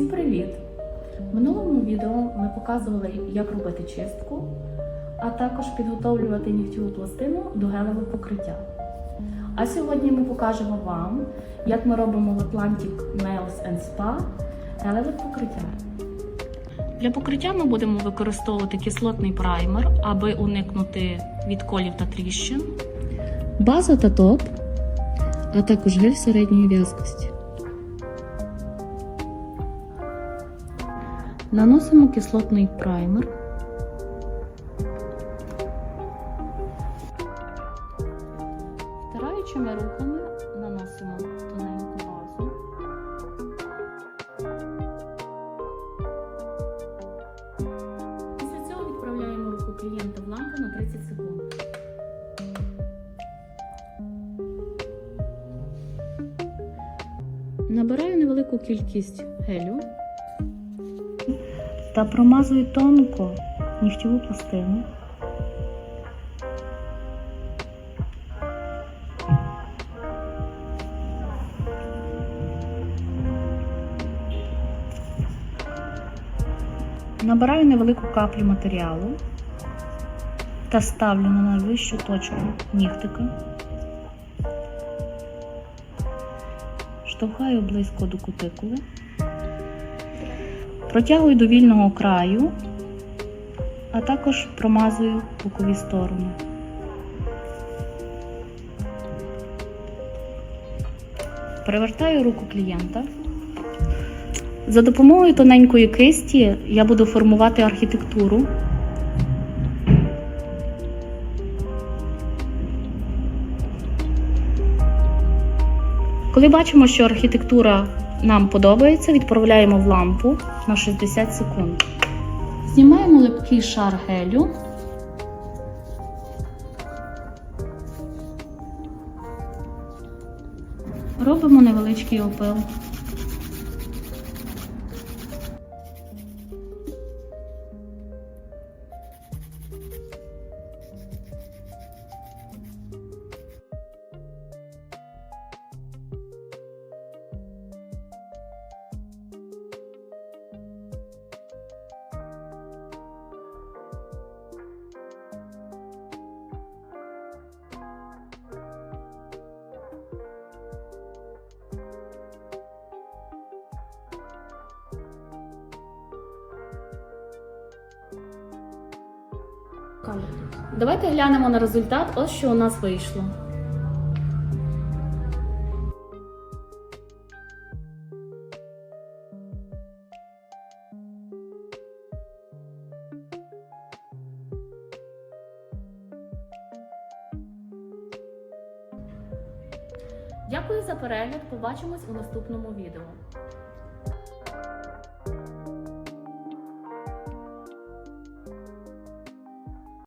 Всім привіт! В минулому відео ми показували, як робити чистку, а також підготовлювати нігтєву пластину до гелевого покриття. А сьогодні ми покажемо вам, як ми робимо в Atlantic Nails and Spa гелеве покриття. Для покриття ми будемо використовувати кислотний праймер, аби уникнути відколів та тріщин, база та топ, а також гель середньої в'язкості. Наносимо кислотний праймер. Втираючими рухами наносимо тоненьку базу. Після цього відправляємо руку клієнта в лампу на 30 секунд. Набираю невелику кількість гелю та промазую тонко нігтєву пластину. Набираю невелику каплю матеріалу та ставлю на найвищу точку нігтика. Штовхаю близько до кутикули. Протягую до вільного краю, а також промазую бокові сторони. Перевертаю руку клієнта. За допомогою тоненької кисті я буду формувати архітектуру. Коли бачимо, що архітектура нам подобається, відправляємо в лампу на 60 секунд. Знімаємо липкий шар гелю. Робимо невеличкий опил. Давайте глянемо на результат. Ось що у нас вийшло. Дякую за перегляд. Побачимось у наступному відео.